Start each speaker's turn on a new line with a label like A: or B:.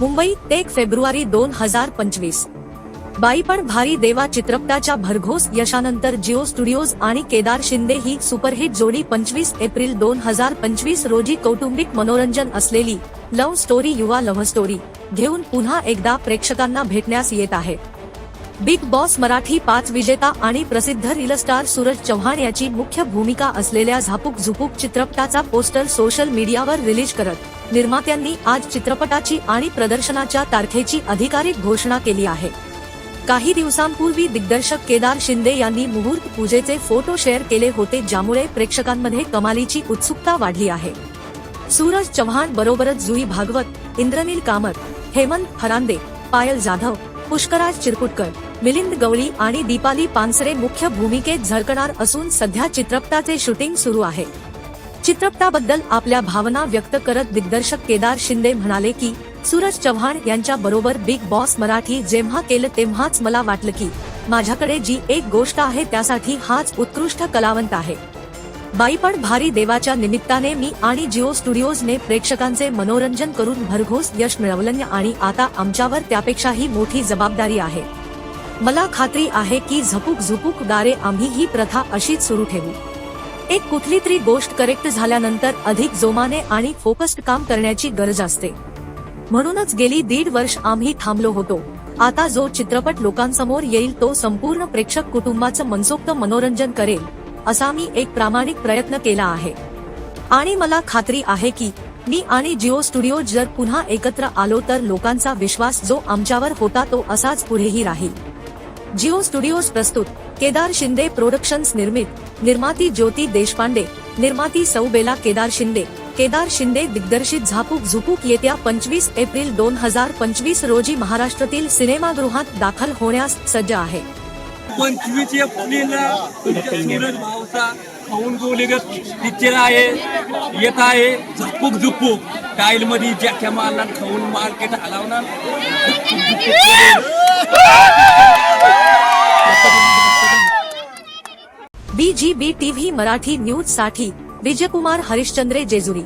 A: मुंबई एक फेब्रुवारी दोन हजार पंचवीस. बाई पण भारी देवा चित्रपटाच्या भरघोस यशानंतर जिओ स्टुडिओज आणि केदार शिंदे ही सुपरहिट जोडी पंचवीस एप्रिल दोन हजार पंचवीस रोजी कौटुंबिक मनोरंजन असलेली लव्ह स्टोरी युवा लव्ह स्टोरी घेऊन पुन्हा एकदा प्रेक्षकांना भेटण्यास येत आहे. बिग बॉस मराठी पाच विजेता आणि प्रसिद्ध रिलस्टार सूरज चव्हाण याची मुख्य भूमिका असलेल्या झापूक झुपूक चित्रपटाचा पोस्टर सोशल मीडियावर रिलीज करत निर्मात्यांनी आज चित्रपटाची आणि प्रदर्शनाच्या तारखेची अधिकारिक घोषणा केली आहे. काही दिवसांपूर्वी दिग्दर्शक केदार शिंदे यांनी मुहूर्त पूजेचे फोटो शेअर केले होते ज्यामुळे प्रेक्षकांमध्ये कमालीची उत्सुकता वाढली आहे. सूरज चव्हाण बरोबरच जुई भागवत इंद्रनील कामत हेमंत फरांदे पायल जाधव पुष्कराज चिरकुटकर मिलिंद गवळी आणि दीपाली पानसरे मुख्य भूमिकेत झळकणार असून सध्या चित्रपटाचे शूटिंग सुरू आहे. चित्रपटाबद्दल आपल्या भावना व्यक्त करत दिग्दर्शक केदार शिंदे म्हणाले की सूरज चव्हाण यांच्या बरोबर बिग बॉस मराठी जेव्हा केलं तेव्हाच मला वाटलं की माझ्याकडे जी एक गोष्ट आहे त्यासाठी हाच उत्कृष्ट कलावंत आहे. बाईपण भारी देवाच्या निमित्ताने मी आणि जिओ स्टुडिओजने प्रेक्षकांचे मनोरंजन करून भरघोस यश मिळवलं आणि आता आमच्यावर त्यापेक्षाही मोठी जबाबदारी आहे. मला खात्री आहे की झपूक झुपूक दारे आम्ही ही प्रथा अशीच सुरू ठेवू. एक कुठली तरी गोष्ट करेक्ट झाल्यानंतर अधिक जोमाने आणि फोकस्ड काम करण्याची गरज असते. म्हणूनच गेली दीड वर्ष आम्ही थांबलो होतो. आता जो चित्रपट लोकांसमोर येईल तो संपूर्ण प्रेक्षक कुटुंबाचं मनसोक्त मनोरंजन करेल असा मी एक प्रामाणिक प्रयत्न केला आहे. आणि मला खात्री आहे की मी आणि जिओ स्टुडिओ जर पुन्हा एकत्र आलो तर लोकांचा विश्वास जो आमच्यावर होता तो असाच पुढेही राहील. जिओ स्टुडिओज प्रस्तुत केदार शिंदे प्रोडक्शन्स निर्मित निर्माती ज्योती देशपांडे निर्माती सौबेला केदार शिंदे केदार शिंदे दिग्दर्शित झापूक झुपूक येत्या पंचवीस एप्रिल दोन हजार पंचवीस रोजी महाराष्ट्रातील सिनेमागृहात दाखल होण्यास सज्ज आहे.
B: पंचवीस एप्रिलला सूरज खाऊन गोलीगत पिक्चर आहे येत आहे झपूक झुपूक. टाईल मध्ये जॅक्या खाऊन मार्केट हलवणार.
A: बी टीव्ही मराठी न्यूजसाठी विजयकुमार हरिश्चंद्रे जेजुरी.